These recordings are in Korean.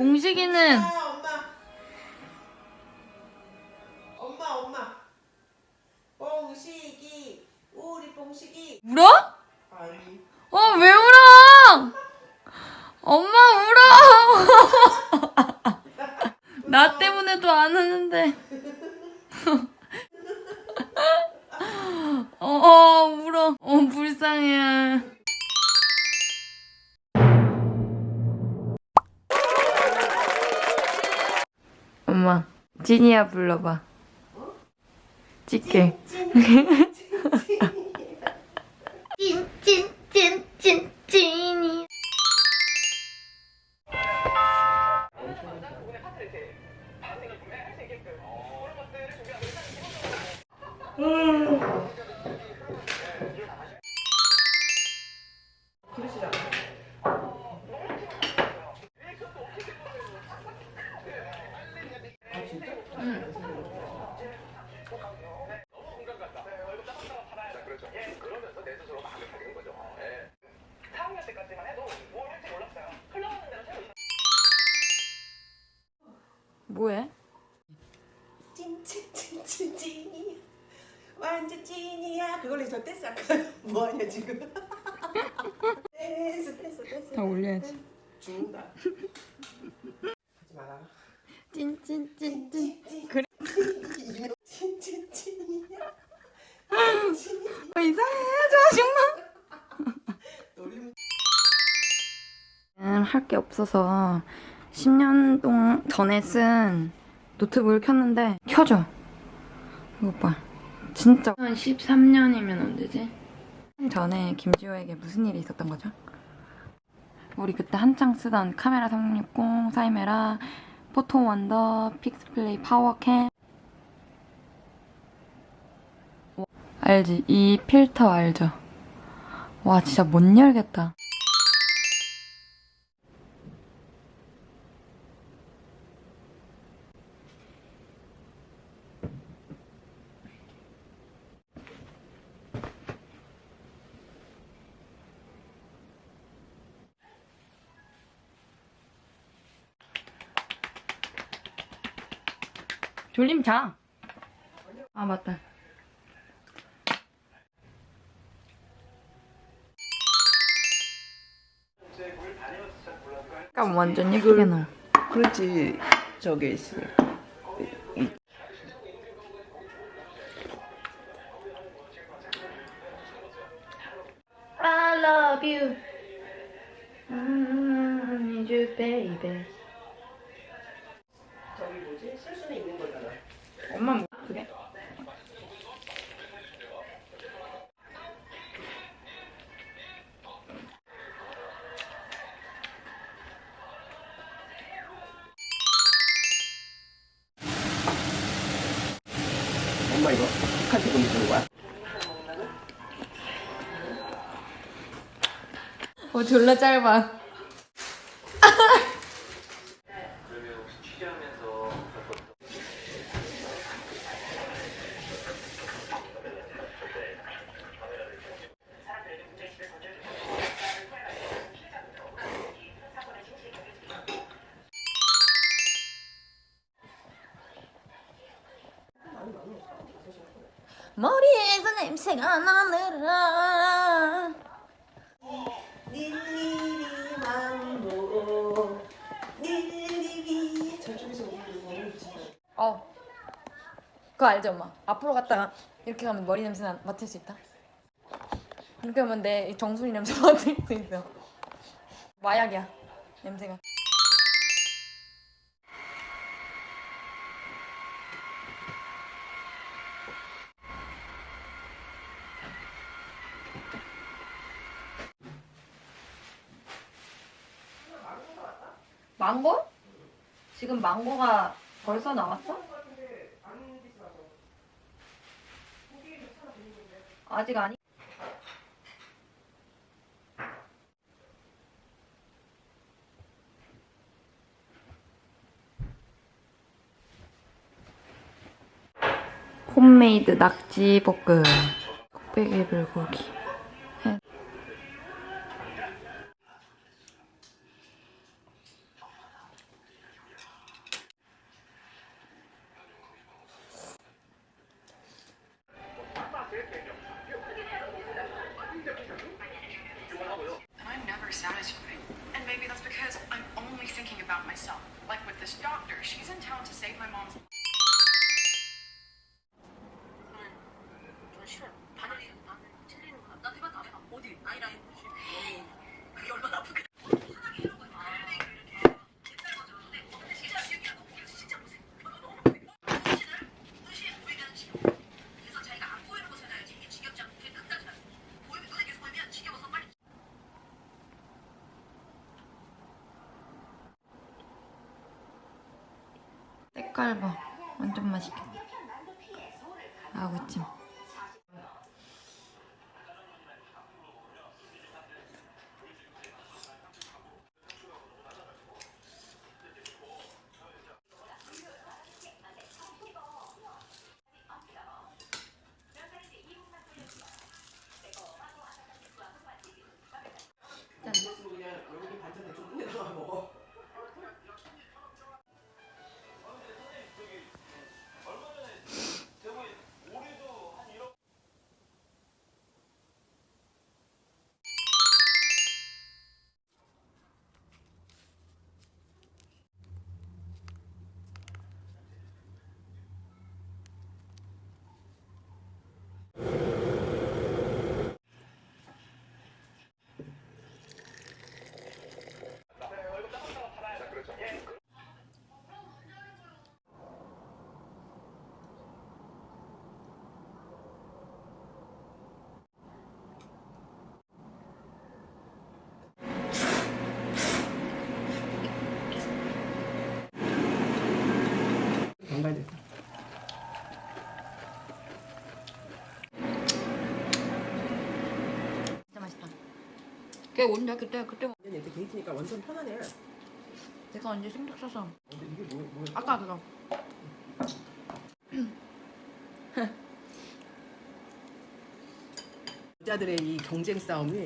봉식이는 아, 엄마. 엄마, 엄마. 뽕식이, 우리 뽕식이. 울어? 아니. 어, 왜 울어? 엄마 울어. 나 때문에도 안 우는데. 어, 어, 울어. 어, 불쌍해. 엄마, 지니야 불러봐. 찍게. 찐찐찐찐 지금? 댄스 댄스 댄스. 다 올려야지. 죽는다. 하지 마라. 찐찐찐찐. 그래. 찐찐찐이야. 어, 이상해. 놀리면 정말. 할게 없어서 10년 동 전에 쓴 노트북을 켰는데 켜져. 이거 봐. 진짜. 13년이면 언제지? 전에 김지호에게 무슨 일이 있었던 거죠? 우리 그때 한창 쓰던 카메라 360, 사이메라, 포토 원더, 픽스플레이 파워캠 알지? 이 필터 알죠? 와 진짜 못 열겠다. 졸림 자. 아 맞다. 약간 완전 예쁘게 나와. 그렇지. 저게 있으니까. I love you. I need you, baby. 엄마 뭐 그게? 엄마 이거 카드 좀 주는 거야? 어 졸라 짧아. 냄새가 나느라. 닐리리 망고 닐리리 저쪽에서 오는 거 너무 좋다. 어. 그거 알죠 엄마? 앞으로 갔다가 이렇게 가면 머리 냄새 나, 맡을 수 있다? 이렇게 하면 내 정수리 냄새 맡을 수 있어. 마약이야 냄새가 망고? 지금 망고가 벌써 나왔어? 아직 아니. 홈메이드 낙지 볶음, 곱빼기 불고기. satisfying. And maybe that's because I'm only thinking about myself. Like with this doctor, she's in town to save my mom's life. 봐. 걔 언제 그때 그때 이렇게 돼 있으니까 완전 편하네. 어, 내가 언제 신경 써서 근데 이게 뭐 뭐야? 아까 그거 여자들의 이 경쟁 싸움이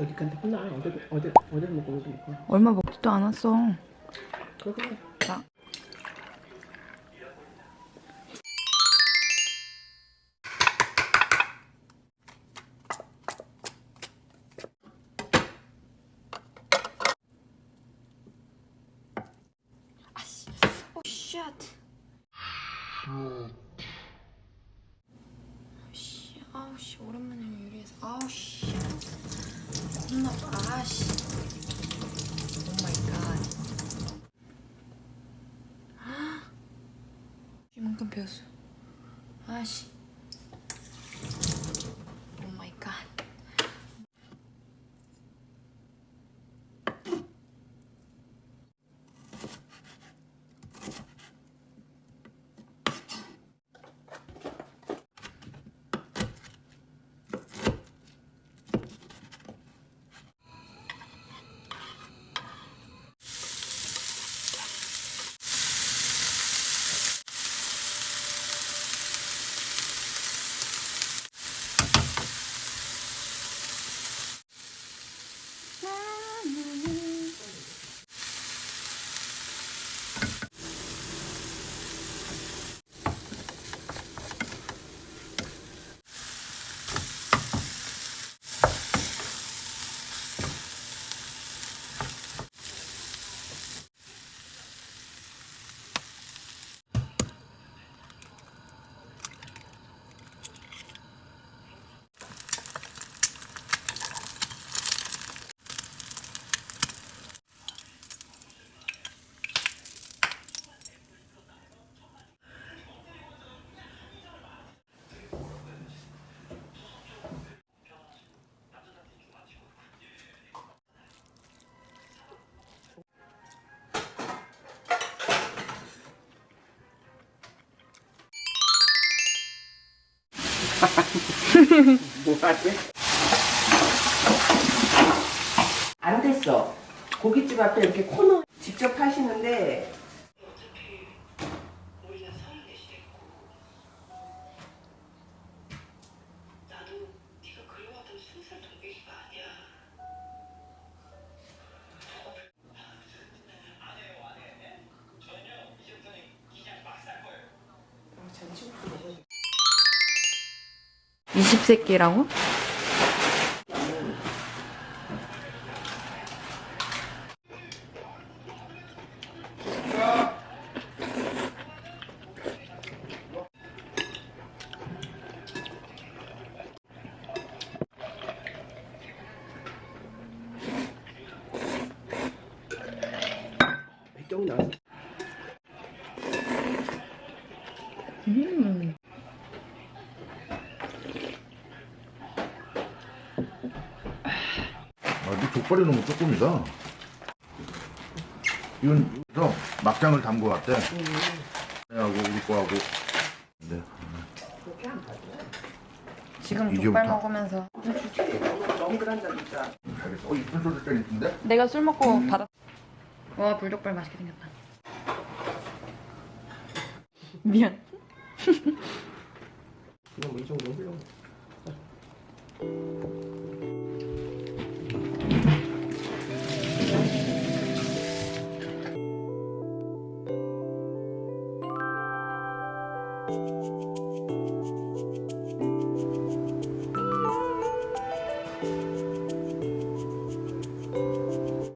어디까지 끝나? 어디 어디 어디 먹고 어디 먹고. 얼마 먹지도 않았어. 아 오 쉣. 아씨, 아우 씨 오랜만에 요리해서 아우 씨. 겁나 아씨. 오 마이 갓. 이만큼 배웠어. 아씨. 뭐 하지? 안 됐어. 고깃집 앞에 이렇게 코너 직접 하시는데 20세끼라고? 백경이 나왔어. 음. 족발이 너무 조금이다. 이건 여기서 막장을 담고 왔대. 하고 우리 거하고. 네. 지금? 족발 먹으면서. 알겠어. 어, 이쁜 소리 때 있는데? 내가 술 먹고 받았. 와 불족발 맛있게 생겼다. 미안. 이거 뭐이 정도 훌륭해.